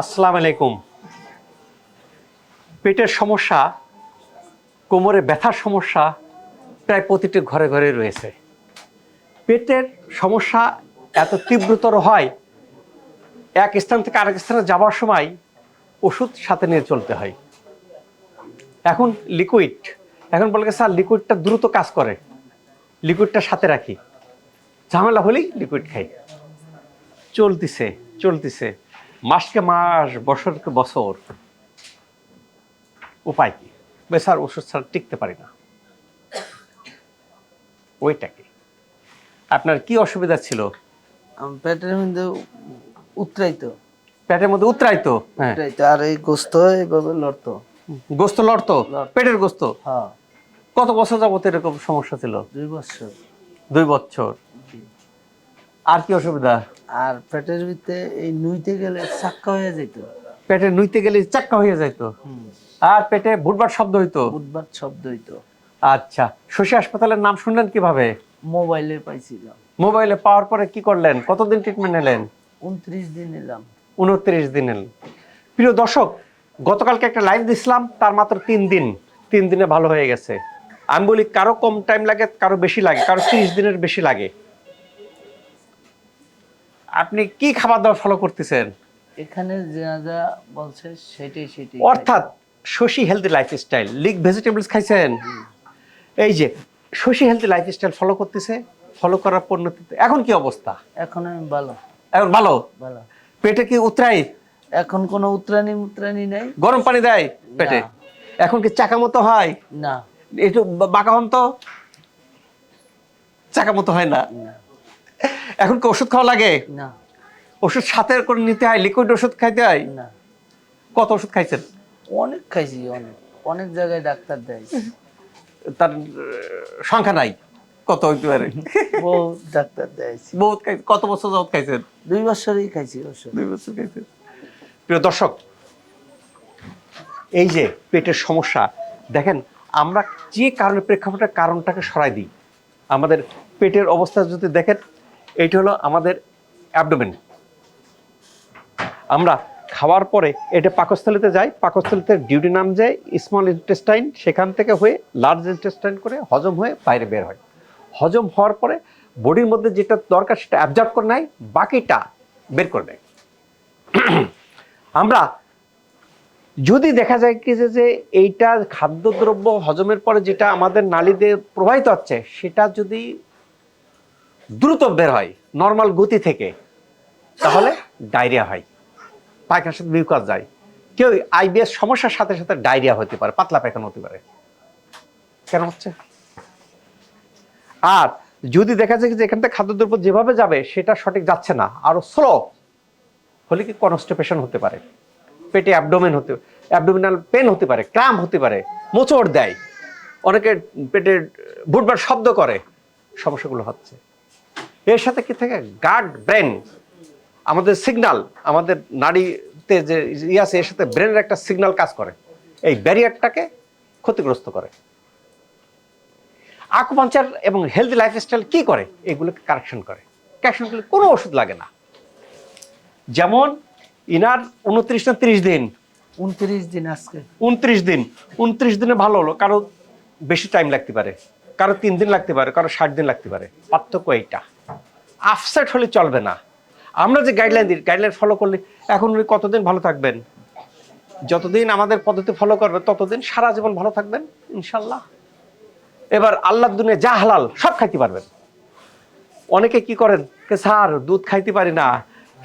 আসসালামু আলাইকুম। পেটের সমস্যা কোমরে ব্যথার সমস্যা প্রায় প্রতিটি ঘরে ঘরে রয়েছে। পেটের সমস্যা এত তীব্রতর হয় এক স্থান থেকে আরেক স্থানে যাওয়ার সময় ওষুধ সাথে নিয়ে চলতে হয়। এখন লিকুইড এখন বলে গেছে, স্যার লিকুইডটা দ্রুত কাজ করে। লিকুইডটা সাথে রাখি। ঝামেলা হলেই লিকুইড খাই। চলতিছে চলতিছে। মাসকে মাস বছরকে বছর উপায় কি? বে স্যার ওষুধ ছাড়া টিকতে পারি না। ওইটা কি? আপনার কি অসুবিধা ছিল? পেটের মধ্যে উতরাইতো। পেটের মধ্যে উতরাইতো? হ্যাঁ। আর এই গোস্ত এইভাবে লড়তো। গোস্ত লড়তো? লড়তো। পেটের গোস্ত? হ্যাঁ। কত বছর যাবত এরকম সমস্যা ছিল? দুই বছর। দুই বছর। আর কি অসুবিধা? আর পেটের ভিতরে এই নুইতে গেলে চাক্কা হয়ে যেত পেটে নুইতে গেলে চাক্কা হয়ে যাইতো? আর পেটে ভুটভাট শব্দ হইতো? বুধবার শব্দ হইতো। আচ্ছা শশী হাসপাতালের নাম শুনলেন কীভাবে? মোবাইলে পাইছিলাম। মোবাইলে পাওয়ার পরে কি করলেন? কতদিন ট্রিটমেন্ট নিলেন? উনত্রিশ দিন এলাম উনত্রিশ দিন নিলেন। প্রিয় দর্শক গতকালকে একটা লাইভ দিছিলাম তার মাত্র তিন দিন। তিন দিনে ভালো হয়ে গেছে। আমি বলি কারও কম টাইম লাগে কারও বেশি লাগে কারও তিরিশ দিনের বেশি লাগে। আপনি কি খাবার দাবার ফলো করতেছেন? এখানে যা যা বলছে সেটাই সেটাই। অর্থাৎ শশী হেলদি লাইফস্টাইল লিগ ভেজিটেবলস খাইছেন? এই যে শশী হেলদি লাইফস্টাইল ফলো করতেছে ফলো করার পরিণতিতে এখন কি অবস্থা? এখন আমি ভালো। এখন ভালো? ভালো। পেটে কি উতরাই? এখন কোনো উত্রানি মুত্রানি নাই। গরম পানি দেয় পেটে? এখন কি চাকা মতো হয়? না। একটু বাঁকা হন তো? চাকা মতো হয় না। এখন কি ওষুধ খাওয়া লাগে? না। ওষুধ সাথে করে নিতে হয় লিকুইড ওষুধ খাইতে হয়? না। কত ওষুধ খাইছেন? অনেক খাইছি অনেক। অনেক জায়গায় ডাক্তার দেয়। তার সংখ্যা নাই। কত হইতে পারে? বহু ডাক্তার দেয়ছি বহুত খাইছেন কত বছর যাবত খাইছেন? দুই বছরই খাইছি ওষুধ। দুই বছর খাইছেন। প্রিয় দর্শক এই যে পেটের সমস্যা দেখেন আমরা যে কারণে প্রেক্ষাপটের কারণটাকে সরাই দিই আমাদের পেটের অবস্থা যদি দেখেন এইটা হলো আমাদের অ্যাবডোমেন আমরা খাওয়ার পরে এটা পাকস্থলিতে যায় পাকস্থলিতে ডিউটি নাম যায় স্মল ইন্টেস্টাইন সেখান থেকে হয়ে লার্জ ইন্টেস্টাইন করে হজম হয়ে বাইরে বের হয়। হজম হওয়ার পরে বডির মধ্যে যেটা দরকার সেটা অ্যাবজর্ব করে নেয়, বাকিটা বের করে নেয়। আমরা যদি দেখা যায় কি যে এইটা খাদ্যদ্রব্য হজমের পরে যেটা আমাদের নালীতে প্রবাহিত হচ্ছে, সেটা যদি দ্রুত বের হয় নর্মাল গতি থেকে। তাহলে ডায়রিয়া হয়। পায়খানার সাথে মিউকাস যায়। কেউ আইবিএস সমস্যার সাথে সাথে ডায়রিয়া হতে পারে, পাতলা পায়খানা হতে পারে। কেন হচ্ছে? আর যদি দেখা যায় যে এখান থেকে খাদ্যদ্রব্য যেভাবে যাবে, সেটা সঠিক যাচ্ছে না। আরও স্লো হলে কি কনস্টিপেশন হতে পারে। পেটে অ্যাবডোমেন হতে অ্যাবডোমিনাল পেন হতে পারে ক্রাম্প হতে পারে, মোচড় দেয়। অনেকে পেটে বুটবার শব্দ করে, সমস্যাগুলো হচ্ছে। এর সাথে কি থাকে? গার্ড ব্রেন আমাদের সিগন্যাল আমাদের নাড়িতে যে ইয়ে আছে এর সাথে ব্রেনের একটা সিগন্যাল কাজ করে। এই ব্যারিয়ারটাকে ক্ষতিগ্রস্ত করে। আকুপাঞ্চার এবং হেলদি লাইফস্টাইল কি করে? এগুলোকে কারেকশন করে। কারেকশন করলে কোনো ওষুধ লাগে না। যেমন ইনার উনত্রিশ না তিরিশ দিন? উনত্রিশ দিন আজকে। উনত্রিশ দিন। উনত্রিশ দিনে ভালো হলো। কারও বেশি টাইম লাগতে পারে। কারও তিন দিন লাগতে পারে। কারও ষাট দিন লাগতে পারে। পার্থক্য এইটা। আপসেট হলে চলবে না। আমরা যে গাইডলাইন দিই গাইডলাইন ফলো করলে এখন উনি কতদিন ভালো থাকবেন? যতদিন আমাদের পদ্ধতি ফলো করবে, ততদিন সারা জীবন ভালো থাকবেন, ইনশাল্লাহ। এবার আল্লাহ দুনিয়া যা হালাল, সব খাইতে পারবেন। অনেকে কি করেন? কে স্যার, দুধ খাইতে পারি না,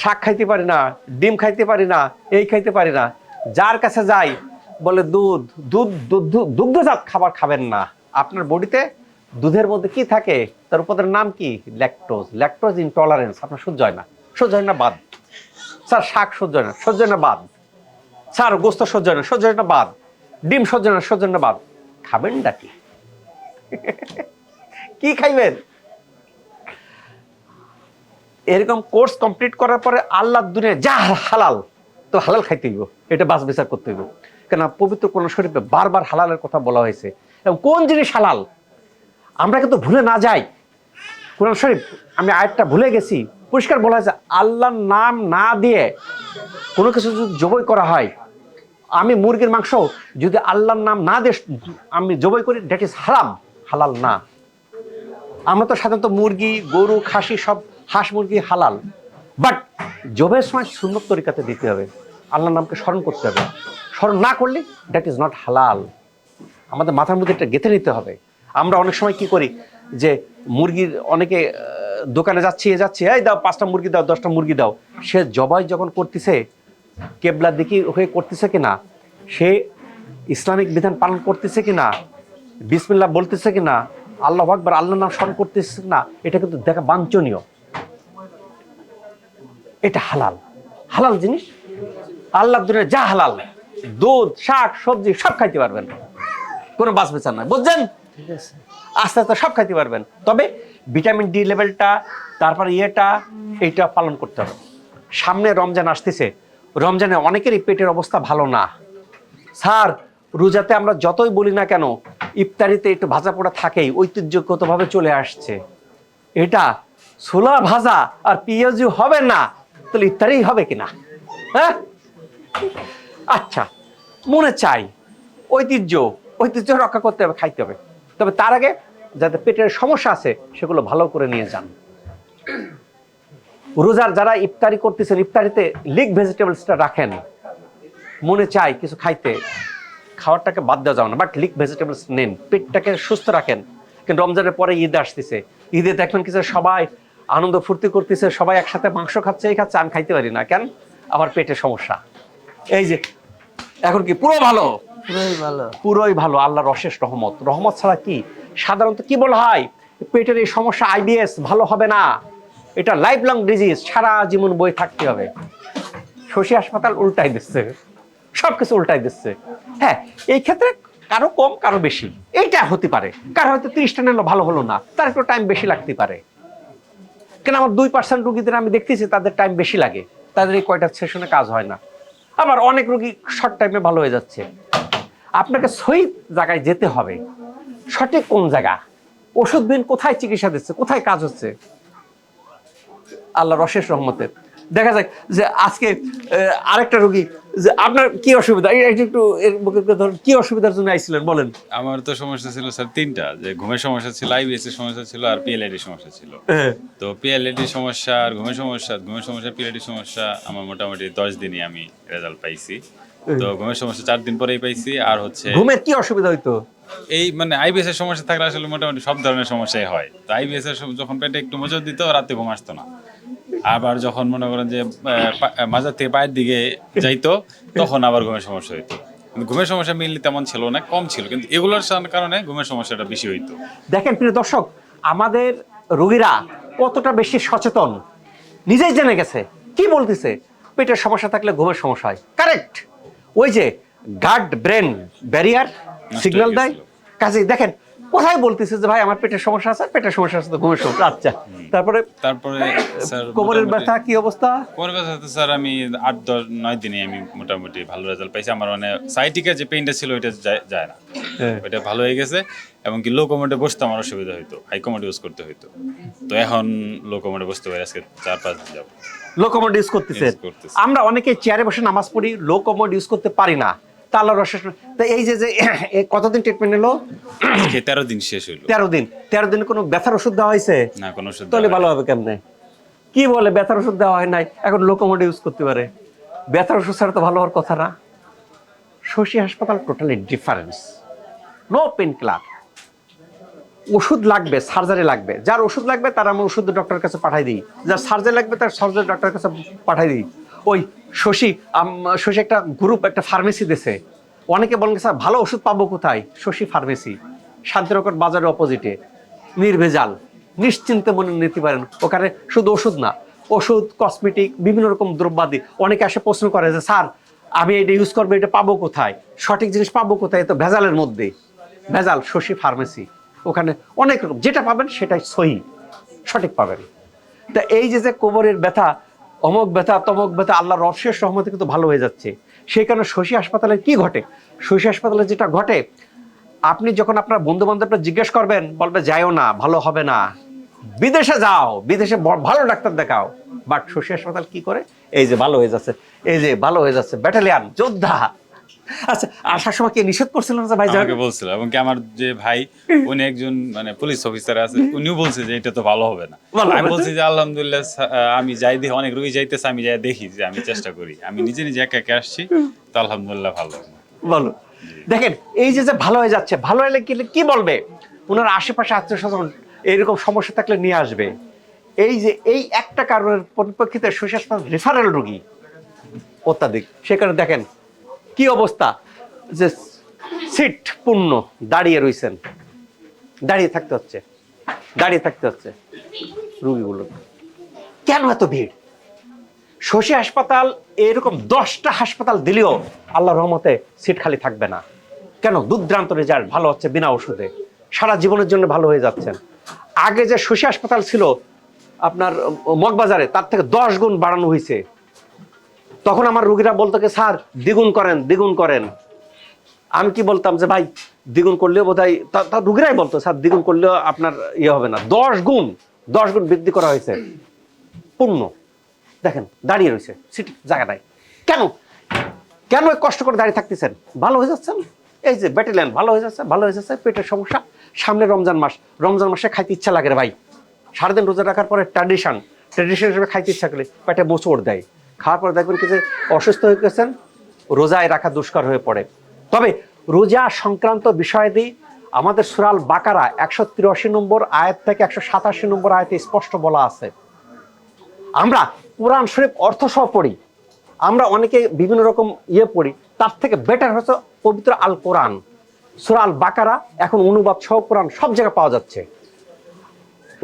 শাক খাইতে পারি না, ডিম খাইতে পারি না, এই খাইতে পারি না। যার কাছে যাই, বলে দুধ দুধ, দুগ্ধজাত খাবার খাবেন না। আপনার বডিতে দুধের মধ্যে কি থাকে? তার উপদের নাম কি? ল্যাকটোজ। ল্যাকটোজ ইনটলারেন্স আপনার সহ্য হয় না। সহ্য হয় না বাদ। স্যার, শাক সহ্য হয় না। সহ্য হয় না বাদ। স্যার, গোস্ত সহ্য হয় না। সহ্য হয় না বাদ। ডিম সহ্য হয় না, সহ্য হয় না বাদ। খাবেন ডাকি কি খাইবেন? এরকম কোর্স কমপ্লিট করার পরে আল্লাহ দুনিয়া যা হালাল, তো হালাল খাইতে হইব। এটা বাস বিচার করতে হইব। কেন পবিত্র কোন শরীফে বারবার হালালের কথা বলা হয়েছে। এবং কোন জিনিস হালাল? আমরা কিন্তু ভুলে না যাই। কোরআন শরীফ, আমি আয়াতটা ভুলে গেছি। পরিষ্কার বলা হয়েছে, আল্লাহর নাম না দিয়ে কোনো কিছু যদি জবই করা হয়, আমি মুরগির মাংস যদি আল্লাহর নাম না দিয়ে আমি জবই করি দ্যাট ইজ হারাম। হালাল না। আমরা তো সাধারণত মুরগি, গরু, খাসি সব হাঁস মুরগি হালাল। বাট জবের সময় সুন্নত তরিকাতে দিতে হবে। আল্লাহর নামকে স্মরণ করতে হবে। স্মরণ না করলে দ্যাট ইজ নট হালাল। আমাদের মাথার মধ্যে এটা গেঁথে নিতে হবে। আমরা অনেক সময় কি করি যে মুরগির অনেকে দোকানে যাচ্ছি, এ যাচ্ছি, এই দাও, পাঁচটা মুরগি দাও, দশটা মুরগি দাও। সে জবাই যখন করতেছে, কেবলা দিকে হয়ে করতেছে কিনা? সে ইসলামিক বিধান পালন করতেছে কিনা? বিসমিল্লাহ বলতেছে কিনা? আল্লাহ আকবার আল্লাহ নাম স্মরণ করতেছে না এটা কিন্তু দেখা বাঞ্ছনীয়। এটা হালাল। হালাল জিনিস? আল্লাহ দুনিয়া যা হালাল, দুধ, শাক, সবজি, সব খাইতে পারবেন। কোনো বাস বেচার নয় বুঝছেন? আস্তে আস্তে সব খাইতে পারবেন। তবে ভিটামিন ডি লেভেলটা, তারপর ইয়েটা, এইটা পালন করতে হবে। সামনে রমজান আসতেছে। রমজানে অনেকেরই পেটের অবস্থা ভালো না। স্যার, রোজাতে আমরা যতই বলি না কেন, ইফতারিতে একটু ভাজা পোড়া থাকেই, ঐতিহ্যগতভাবে চলে আসছে। এটা ছোলা ভাজা আর পেঁয়াজু হবে না, তাহলে ইফতারি হবে কিনা? হ্যাঁ? আচ্ছা মনে চাই, ঐতিহ্য ঐতিহ্য রক্ষা করতে হবে, খাইতে হবে। তবে তার আগে যাদের পেটের সমস্যা আছে, সেগুলো ভালো করে নিয়ে যান। রোজার যারা ইফতারি করতেছেন, ইফতারিতে লিক ভেজিটেবলসটা রাখেন। মনে চাই কিছু খাইতে। খাওয়ারটাকে বাদ দেওয়া যাবে না, বাট লিক ভেজিটেবলস নেন, পেটটাকে সুস্থ রাখেন। কিন্তু রমজানের পরে ঈদ আসতেছে। ঈদে দেখবেন কিছু সবাই আনন্দ ফুর্তি করতেছে, সবাই একসাথে মাংস খাচ্ছে, এই খাচ্ছে, আমি খাইতে পারি না। কেন? আমার পেটের সমস্যা। এই যে, এখন কি পুরো ভালো? পুরোই ভালো। পুরোই ভালো, আল্লাহর অশেষ রহমত। রহমত ছাড়া কি? সাধারণত কি বলা হয়? পেটের এই সমস্যা আইবিএস ভালো হবে না। এটা লাইফ লং ডিজিজ সারা জীবন বই থাকতে হবে। শশী হাসপাতাল উল্টাই দিচ্ছে। সব কিছু উল্টাই দিচ্ছে। হ্যাঁ এই ক্ষেত্রে কারও কম, কারও বেশি। এইটা হতে পারে। কারও হয়তো তিরিশটা নিলো, ভালো হলো না। তার একটু টাইম বেশি লাগতে পারে। কেন আমার দুই পার্সেন্ট রুগীদের আমি দেখতেছি, তাদের টাইম বেশি লাগে। তাদের এই কয়টা সেশনে কাজ হয় না। আবার অনেক রুগী শর্ট টাইমে ভালো হয়ে যাচ্ছে। আপনাকে সহি জায়গায় যেতে হবে। সঠিক কোন জায়গা? ওষুধ ওষুধবিহীন কোথায় চিকিৎসা দিচ্ছে কোথায় কাজ হচ্ছে? আল্লাহ রশেষ রহমতের দেখা যাক যে আজকে আরেকটা রোগী যে আপনার কি অসুবিধা? একটু এর মুখে ধরুন, কি অসুবিধার জন্য আইছিলেন বলেন। আমার তো সমস্যা ছিল স্যার তিনটা। যে ঘুমের সমস্যা ছিল আইবিএস এর সমস্যা ছিল আর পিএলআইডি সমস্যা ছিল। তো পিএলআইডি সমস্যা আর ঘুমের সমস্যা ঘুমের সমস্যা পিএলআইডি সমস্যা আমার মোটামুটি দশ দিনই আমি রেজাল্ট পাইছি। তো ঘুমের সমস্যা চার দিন পরেই পাইছি আর হচ্ছে ঘুমের কি অসুবিধা হইতো? এই মানে আইবিএস এর সমস্যা থাকলে আসলে মোটামুটি সব ধরনের সমস্যাই হয়। তো আইবিএস এর যখন পেটে একটু মজুর দিত রাতে ঘুম আসতো না। আবার যখন মনে করেন যে মাজার থেকে পায়ের দিকে যাইতো তখন আবার ঘুমের সমস্যা হইতো। ঘুমের সমস্যা মেনলি তেমন ছিল না কম ছিল। কিন্তু এগুলোর কারণে ঘুমের সমস্যাটা বেশি হইতো। দেখেন প্রিয় দর্শক আমাদের রোগীরা কতটা বেশি সচেতন? নিজেই জেনে গেছে। কি বলতেছে? পেটের সমস্যা থাকলে ঘুমের সমস্যা হয়। কারেক্ট ওই যে গার্ড ব্রেন ব্যারিয়ার সিগন্যাল দেয়। কাজে দেখেন কোথায় বলতেছে যে ভাই আমার পেটের সমস্যা আছে পেটের সমস্যা আছে তো ঘুমের সমস্যা। আচ্ছা। তারপরে তারপরে স্যার কোমরের ব্যথা কি অবস্থা? কোমরের ব্যথা তো স্যার আমি আট দশ নয় দিনে আমি মোটামুটি ভালো রেজাল্ট পাইছি। আমার মানে সাইটিকের যে পেইনটা ছিল ওইটা যায়- যায় না। হ্যাঁ। ওইটা ভালো হয়ে গেছে এবং কি লো কমোডে বসতে আমার অসুবিধা হইতো। হাই কমোডে ইউজ করতে হইতো। তো এখন লো কমোডে বসতে পারি আজকে চার পাঁচ দিন যাব লোকোমোড ইউজ করতেছেন। Use করতেছি। আমরা অনেকে চেয়ারে বসে নামাজ পড়ি লোকোমোড ইউজ করতে পারি না। তা আল্লাহ রসেস তো এই যে যে কতদিন ট্রিটমেন্ট এলো তেরো দিন শেষ হইল। তেরো দিন। তেরো দিনে কোনো ব্যথার ওষুধ দেওয়া হয়েছে? না কোনো ওষুধ তাহলে ভালো হবে কেমনে? কি বলে ব্যথার ওষুধ দেওয়া হয় নাই? এখন লোকোমোড ইউজ করতে পারে। ব্যথার ওষুধ ছাড়া তো ভালো হওয়ার কথা না। শশী হাসপাতাল totally difference no painkiller ওষুধ লাগবে সার্জারি লাগবে। যার ওষুধ লাগবে, তার আমি ওষুধ ডক্টরের কাছে পাঠাই দিই। যার সার্জারি লাগবে, তার সার্জারি ডক্টরের কাছে পাঠাই দিই। ওই শশী শশী একটা গ্রুপ একটা ফার্মেসি দিছে। অনেকে বলেন, স্যার, ভালো ওষুধ পাবো কোথায়? শশী ফার্মেসি শান্তিনগর বাজারের অপোজিটে নির্ভেজাল। নিশ্চিন্তে মনে নিতে পারেন, ওখানে শুধু ওষুধ না। ওষুধ কসমেটিক বিভিন্ন রকম দ্রব্যাদি। অনেকে এসে প্রশ্ন করে যে, স্যার, আমি এটা ইউজ করব, এটা পাবো কোথায়? সঠিক জিনিস পাবো কোথায়? তো ভেজালের মধ্যে। ভেজাল, শশী ফার্মেসি ওখানে অনেক রকম, যেটা পাবেন সেটাই সহি, সঠিক পাবেন। তা এই যে যে কোমরের ব্যথা অমক ব্যথা তমক ব্যথা, আল্লাহর অশেষ রহমতে কিন্তু ভালো হয়ে যাচ্ছে। সেই কারণে শশী হাসপাতালে কি ঘটে? শশী হাসপাতালে যেটা ঘটে, আপনি যখন আপনার বন্ধু বান্ধবরা জিজ্ঞেস করবেন, বলবে যাইও না, ভালো হবে না। বিদেশে যাও, বিদেশে ভালো ডাক্তার দেখাও। বাট শশী হাসপাতাল কি করে? এই যে ভালো হয়ে যাচ্ছে, এই যে ভালো হয়ে যাচ্ছে। ব্যাটালিয়ান, যোদ্ধা আচ্ছা আসার সময় কি নিষেধ করছিল না ভাই আমাকে বলছিল এবং কি আমার যে ভাই উনি একজন মানে পুলিশ অফিসার আছে উনিও বলছে যে এটা তো ভালো হবে না। আমি বলছি যে আলহামদুলিল্লাহ আমি যাই দেখি অনেক রোগী যাইতেছে আমি যাই দেখি যে আমি চেষ্টা করি। আমি নিজে নিজে একা একা আসছি তো আলহামদুলিল্লাহ ভালো দেখেন এই যে যে ভালো হয়ে যাচ্ছে ভালো হলে কি কি বলবে? ওনার আশেপাশে আত্মীয় স্বজন এইরকম সমস্যা থাকলে নিয়ে আসবে। এই যে এই একটা কারণের পরিপ্রেক্ষিতে হাসপাতাল রেফারেল রোগী অত্যাধিক। সে কারণে দেখেন কি অবস্থা? যে সিট পূর্ণ, দাঁড়িয়ে রয়েছেন দাঁড়িয়ে থাকতে হচ্ছে। দাঁড়িয়ে থাকতে হচ্ছে রুগীগুলো। কেন এত ভিড়? শশী হাসপাতাল, এরকম দশটা হাসপাতাল দিলেও আল্লাহ রহমতে সিট খালি থাকবে না। কেন? দুর্দ্রান্ত রেজাল্ট, ভালো হচ্ছে বিনা ওষুধে। সারা জীবনের জন্য ভালো হয়ে যাচ্ছেন। আগে যে শশী হাসপাতাল ছিল, আপনার মগবাজারে, তার থেকে দশ গুণ বাড়ানো হয়েছে তখন আমার রুগীরা বলতো কি, স্যার, দ্বিগুণ করেন দ্বিগুণ করেন। আমি কি বলতাম যে, ভাই, দ্বিগুণ করলেও বোধ হয় রুগীরাই বলতো, স্যার, দ্বিগুণ করলেও আপনার ইয়ে হবে না। দশ গুণ দশ গুণ বৃদ্ধি করা হয়েছে। পূর্ণ। দেখেন, দাঁড়িয়ে রয়েছে, সিটি জায়গা নাই। কেন? কেন কষ্ট করে দাঁড়িয়ে থাকতেছেন? ভালো হয়ে যাচ্ছেন? এই যে ব্যাটেলিয়ান ভালো হয়ে যাচ্ছে, ভালো হয়ে যাচ্ছে, পেটের সমস্যা। সামনে রমজান মাস, রমজান মাসে খাইতে ইচ্ছা লাগে রে ভাই। সারাদিন রোজা রাখার পরে ট্র্যাডিশন ট্র্যাডিশন হিসেবে খাইতে ইচ্ছা করলে পেটে মোচড় দেয়। খাওয়ার পরে দেখবেন কি যে অসুস্থ হয়ে গেছেন, রোজায় রাখা দুষ্কর হয়ে পড়ে। তবে রোজা সংক্রান্ত বিষয়াদি আমাদের সুরাল বাকারা একশো তিরাশি নম্বর আয়াত থেকে একশো সাতাশি নম্বর আয়াতে স্পষ্ট বলা আছে। আমরা কোরআন শরীফ অর্থ সহ পড়ি। আমরা অনেকে বিভিন্ন রকম ইয়ে পড়ি, তার থেকে বেটার হচ্ছে পবিত্র আল কোরআন সুরা আল বাকারা এখন অনুবাদ সহ কোরআন সব জায়গায় পাওয়া যাচ্ছে।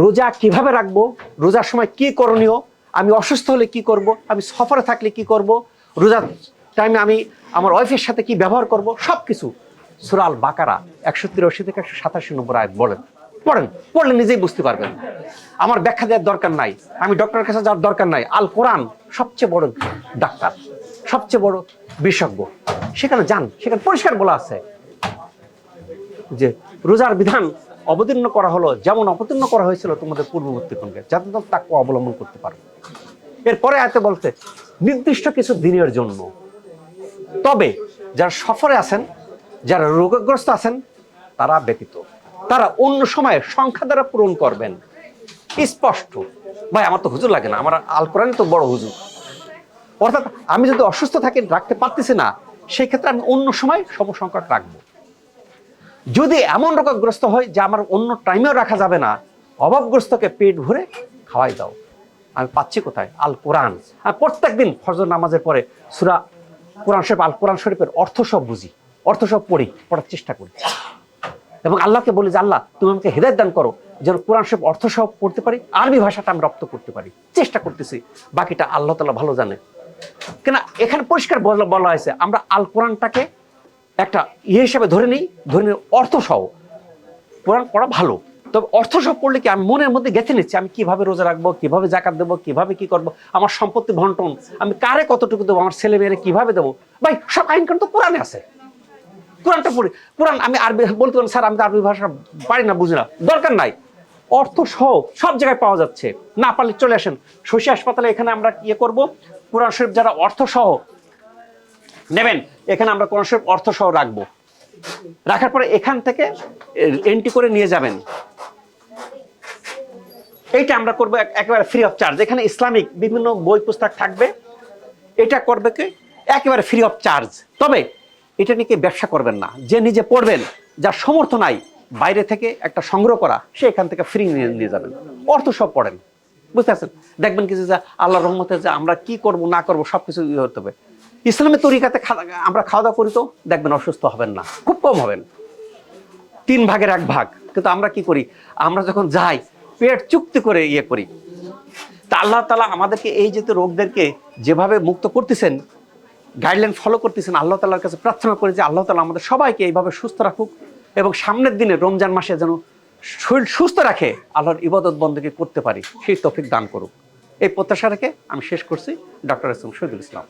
রোজা কীভাবে রাখব? রোজার সময় কি করণীয়? আমি অসুস্থ হলে কি করব? আমি সফরে থাকলে কি করব? রোজার টাইমে আমি আমার ওয়াইফের সাথে কি ব্যবহার করব? সব কিছু সুরাল বাকারা একশো তিরাশি থেকে একশো সাতাশি নম্বর আয়াত বলেন। পড়েন, পড়লে নিজেই বুঝতে পারবেন। আমার ব্যাখ্যা দেওয়ার দরকার নাই। আমি ডক্টরের কাছে যাওয়ার দরকার নাই। আল কোরআন সবচেয়ে বড় ডাক্তার, সবচেয়ে বড় বিশেষজ্ঞ। সেখানে যান, সেখানে পরিষ্কার বলা আছে যে রোজার বিধান অবতীর্ণ করা হলো, যেমন অবতীর্ণ করা হয়েছিল তোমাদের পূর্ববর্তী কোনকে যাতে তাকে অবলম্বন করতে পারো। এরপরে আয়তে বলতে নির্দিষ্ট কিছু দিনের জন্য। তবে যারা সফরে আছেন, যারা রোগগ্রস্ত আছেন, তারা ব্যতীত। তারা অন্য সময়ে সংখ্যা দ্বারা পূরণ করবেন। স্পষ্ট। ভাই, আমার তো হুজুর লাগে না, আমার আল তো বড় হুজুর। অর্থাৎ আমি যদি অসুস্থ থাকি, রাখতে পারতেছি না, সেই ক্ষেত্রে আমি অন্য সময় সমসংখ্যক রাখব। যদি এমন রোগগ্রস্ত হয় যে আমার অন্য টাইমেও রাখা যাবে না, অভাবগ্রস্তকে পেট ভরে খাওয়াই দাও। আমি পাচ্ছি কোথায়? আল কোরআন। আমি প্রত্যেক দিন ফজর নামাজের পরে সুরা কোরআন শরীফ, আল কোরআন শরীফের অর্থ সব বুঝি, অর্থ সব পড়ি, পড়ার চেষ্টা করি। এবং আল্লাহকে বলি যে, আল্লাহ, তুমি আমাকে হৃদয় দান করো, যেন কোরআন শরীফ অর্থ সহ পড়তে পারি, আরবি ভাষাটা আমি রপ্ত করতে পারি। চেষ্টা করতেছি, বাকিটা আল্লাহ তালা ভালো জানে। কেন, এখানে পরিষ্কার বলা বলা হয়েছে, আমরা আল কোরআনটাকে একটা ইয়ে হিসেবে ধরে নিই ধরে নিই অর্থ সহ। কোরআন পড়া ভালো তবে অর্থ সব পড়লে কি আমি মনের মধ্যে গেঁথে নিচ্ছি? আমি কীভাবে রোজা রাখব? কীভাবে জাকাত দেবো? কীভাবে কি করব? আমার সম্পত্তি বন্টন, আমি কারে কতটুকু দেবো? আমার ছেলে মেয়েরে কীভাবে দেবো? ভাই, সব আইন কানুন তো কোরআনে আছে। কোরআনটা পড়ি, কোরআন আমি আরবি বলতে পারেন, স্যার, আমি তো আরবি ভাষা পারি না, বুঝি না। দরকার নাই। অর্থ সহ সব জায়গায় পাওয়া যাচ্ছে। না পারলে চলে আসেন। শশী হাসপাতালে এখানে আমরা ইয়ে করব। কোরআন শরীফ যারা অর্থ সহ নেবেন, এখানে আমরা কোরআন শরীফ অর্থ সহ রাখব। রাখার পরে এখান থেকে এন্ট্রি করে নিয়ে যাবেন। এইটা আমরা করব একেবারে ফ্রি অফ চার্জ এখানে ইসলামিক বিভিন্ন বই পুস্তক থাকবে। এটা করবে কি? একেবারে ফ্রি অফ চার্জ তবে এটা নিয়ে ব্যবসা করবেন না। যে নিজে পড়বেন, যার সমর্থ নাই, বাইরে থেকে একটা সংগ্রহ করা, সে এখান থেকে ফ্রি নিয়ে নিয়ে যাবেন। অর্থ সব পড়েন। বুঝতে পারছেন? দেখবেন কি যে আল্লাহ রহমতে যে আমরা কি করব, না করব সব কিছু ইয়ে হতে হবে। ইসলামের তরিকাতে আমরা খাওয়া দাওয়া করি তো, দেখবেন অসুস্থ হবেন না। খুব কম হবেন। তিন ভাগের এক ভাগ। কিন্তু আমরা কি করি? আমরা যখন যাই পেট চুক্তি করে ইয়ে করি। তা আল্লাহ তালা আমাদেরকে এই যে রোগদেরকে যেভাবে মুক্ত করতেছেন গাইডলাইন ফলো করতেছেন, আল্লাহ তালার কাছে প্রার্থনা করে যে আল্লাহ তালা আমাদের সবাইকে এইভাবে সুস্থ রাখুক এবং সামনের দিনে রমজান মাসে যেন শরীর সুস্থ রাখে, আল্লাহর ইবাদত বন্দকে করতে পারি, সেই তফিক দান করুক। এই প্রত্যাশা রেখে আমি শেষ করছি doctor S M Shahidul Islam.